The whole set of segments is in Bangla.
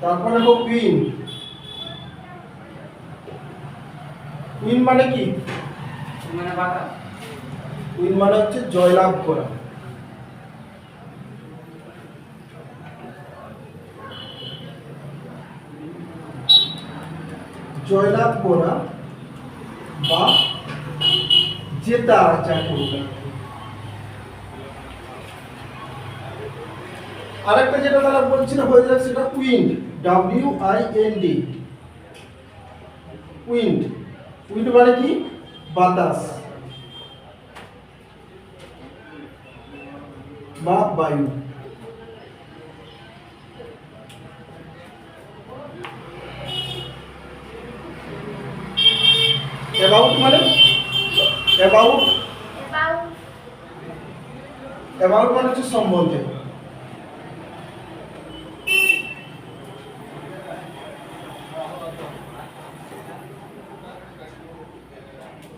তারপর লেখো কুইন কুইন মানে কি? মানে বাতা কুইন মানে হচ্ছে জয়লাভ করা। জয়লাভ করা বা জেতা যাকে বলে। আরেকটা যেটা তারা বলছিল হয়ে যাক সেটা wind W I N D wind. Wind মানে কি? বাতাস। বা বায়ু। অ্যাবাউট মানে? অ্যাবাউট অ্যাবাউট মানে হচ্ছে সম্বন্ধে।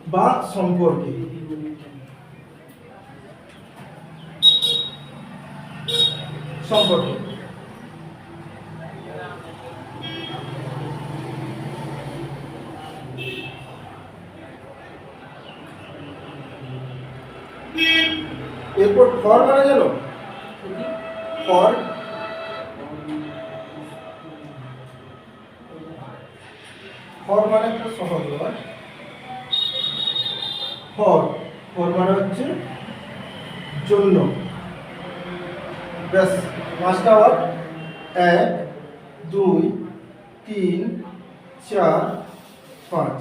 বা সম্পর্কে। সম্পর্কে। এরপর ফর মানে জানো ফর ফর মানে একটা সহজ ওয়ার্ড ফর ফর মানে হচ্ছে জন্য। ব্যাস পাঁচটা ওয়ার্ড এক, দুই, তিন, চার, পাঁচ।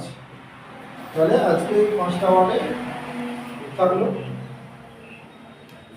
তাহলে আজকে পাঁচটা ওয়ার্ডে থাকল।